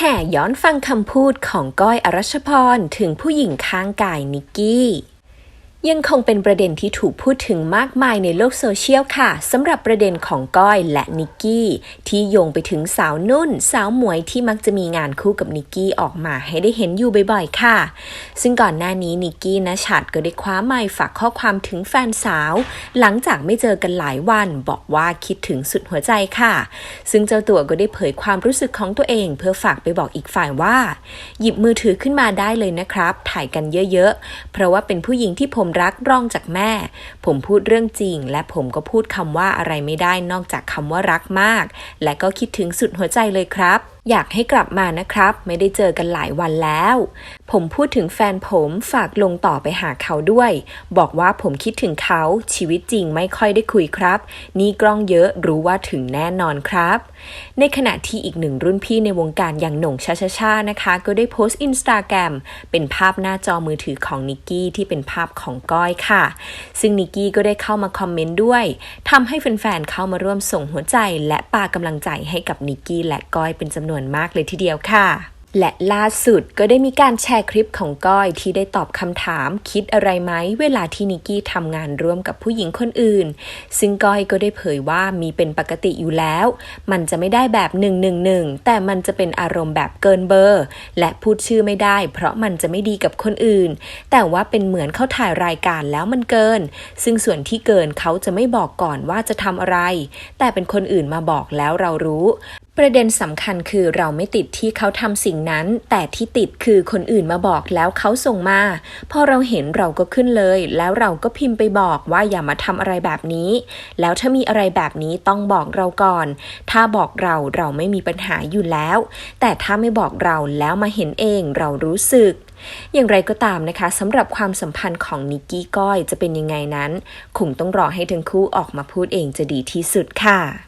แห่ย้อนฟังคำพูดของก้อยอรัชพรถึงผู้หญิงข้างกายนิกกี้ ยังคงเป็นประเด็นที่ถูกพูดถึงมากมายในโลกโซเชียลค่ะสำหรับประเด็นของก้อยและนิกกี้ ที่โยงไปถึงสาวนุ่น สาวหมวยที่มักจะมีงานคู่กับนิกกี้ออกมาให้ได้เห็นอยู่บ่อยๆ ค่ะ ซึ่งก่อนหน้านี้นิกกี้นะชัดก็ได้คว้าไมค์ฝากข้อความถึงแฟนสาว หลังจากไม่เจอกันหลายวันบอกว่าคิดถึงสุดหัวใจค่ะ ซึ่งเจ้าตัวก็ได้เผยความรู้สึกของตัวเอง เพื่อฝากไปบอกอีกฝ่ายว่า หยิบมือถือขึ้นมาได้เลยนะครับ ถ่ายกันเยอะๆเพราะว่าเป็นผู้หญิงที่ผมรักรองจากแม่ ผมพูดเรื่องจริง และผมก็พูดคำว่าอะไรไม่ได้นอกจากคำว่ารักมาก และก็คิดถึงสุดหัวใจเลยครับ อยากให้กลับมานะครับ ไม่ได้เจอกันหลายวันแล้ว ผมพูดถึงแฟนผมฝากลงต่อไปหาเขาด้วย บอกว่าผมคิดถึงเขาชีวิตจริงไม่ค่อยได้คุยครับ นี่กล้องเยอะรู้ว่าถึงแน่นอนครับ ในขณะที่อีกหนึ่งรุ่นพี่ในวงการอย่างหน่งชาชาชานะคะ ก็ได้โพสต์อินสตาแกรมเป็นภาพหน้าจอมือถือของนิกกี้ที่เป็นภาพของก้อยค่ะ ซึ่งนิกกี้ก็ได้เข้ามาคอมเมนต์ด้วยทำให้แฟนๆเข้ามาร่วมส่งหัวใจ และปากำลังใจให้กับนิกกี้และก้อยเป็นจำนวนมากเลยทีเดียวค่ะ และล่าสุดก็ได้มีการแชร์คลิปของก้อยที่ได้ตอบคำถามคิดอะไรไหมเวลาที่นิกกี้ทำงานร่วมกับผู้หญิงคนอื่น ซึ่งก้อยก็ได้เผยว่ามีเป็นปกติอยู่แล้ว มันจะไม่ได้แบบ1นึแต่มันจะเป็นอารมณ์แบบเกินเบอร์ และพูดชื่อไม่ได้ เพราะมันจะไม่ดีกับคนอื่น แต่ว่าเป็นเหมือนเขาถ่ายรายการแล้วมันเกิน ซึ่งส่วนที่เกินเขาจะไม่บอกก่อนว่าจะทำอะไร แต่เป็นคนอื่นมาบอกแล้วเรารู้ ประเด็นสำคัญคือเราไม่ติดที่เขาทำสิ่งนั้น แต่ที่ติดคือคนอื่นมาบอกแล้วเขาส่งมา พอเราเห็นเราก็ขึ้นเลย แล้วเราก็พิมพ์ไปบอกว่าอย่ามาทำอะไรแบบนี้ แล้วถ้ามีอะไรแบบนี้ต้องบอกเราก่อน ถ้าบอกเราเราไม่มีปัญหาอยู่แล้ว แต่ถ้าไม่บอกเราแล้วมาเห็นเองเรารู้สึกอย่างไรก็ตามนะคะสำหรับความสัมพันธ์ของนิกกี้ก้อยจะเป็นยังไงนั้นคงต้องรอให้ทั้งคู่ออกมาพูดเองจะดีที่สุดค่ะ